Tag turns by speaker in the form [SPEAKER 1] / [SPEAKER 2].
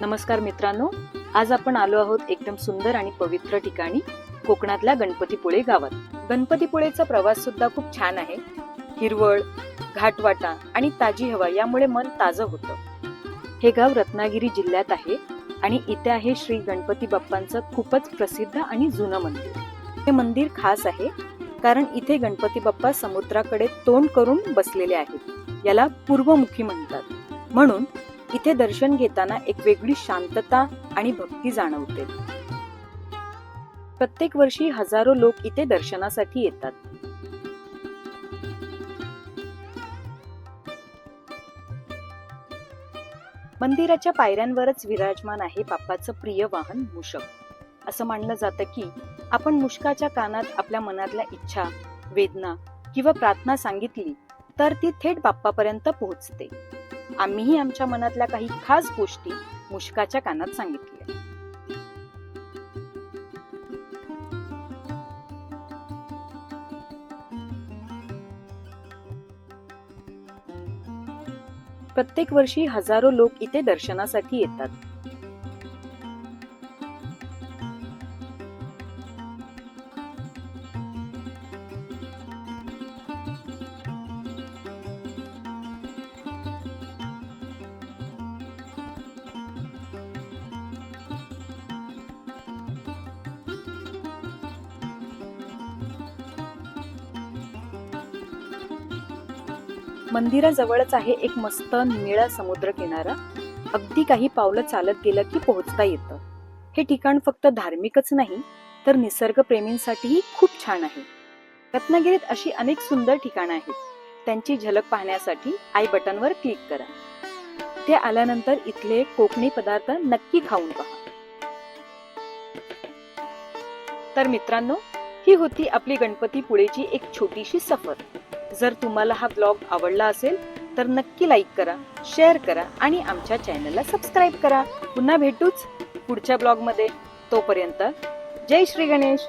[SPEAKER 1] नमस्कार मित्रांनो आज आपण आलो आहोत एकदम सुंदर आणि पवित्र ठिकाणी कोकणातल्या गणपतीपुळे गावात. गणपतीपुळेचा प्रवास सुद्धा खूप छान आहे. हिरवळ घाटवाटा आणि ताजी हवा यामुळे मन ताजं होतं. हे गाव रत्नागिरी जिल्ह्यात आहे आणि इथे आहे श्री गणपती बाप्पांचं खूपच प्रसिद्ध आणि जुनं मंदिर. हे मंदिर खास आहे कारण इथे गणपती बाप्पा समुद्राकडे तोंड करून बसलेले आहेत. याला पूर्वमुखी म्हणतात. म्हणून इथे दर्शन घेताना एक वेगळी शांतता आणि भक्ती जाणवते. प्रत्येक वर्षी हजारो लोक इथे दर्शनासाठी येतात. मंदिराच्या पायऱ्यांवरच विराजमान आहे बाप्पाचं प्रिय वाहन मुषक. असं मानलं जातं की आपण मुष्काच्या कानात आपल्या मनातल्या इच्छा वेदना किंवा प्रार्थना सांगितली तर ती थेट बाप्पापर्यंत पोहोचते. आम्हीही आमच्या मनातल्या काही खास गोष्टी मुष्काच्या कानात सांगितल्या. प्रत्येक वर्षी हजारो लोक इथे दर्शनासाठी येतात. मंदिराजवळच आहे एक मस्त निळा समुद्र किनारा. अगदी काही पावलं चालत गेलं की पोहोचता येतं. हे ठिकाण फक्त धार्मिकच नाही तर निसर्गप्रेमींसाठीही खूप छान आहे. रत्नागिरीत अशी अनेक सुंदर ठिकाणं आहेत. त्यांची झलक पाहण्यासाठी आय बटनवर क्लिक करा. ते आल्यानंतर इथले कोकणी पदार्थ नक्की खाऊन पहा. तर मित्रांनो ही होती आपली गणपती पुळेची एक छोटीशी सफर. जर तुम्हाला हा ब्लॉग आवडला असेल तर नक्की लाईक करा शेअर करा आणि आमच्या चॅनलला सबस्क्राईब करा. पुन्हा भेटूच पुढच्या ब्लॉगमध्ये. तोपर्यंत जय श्री गणेश.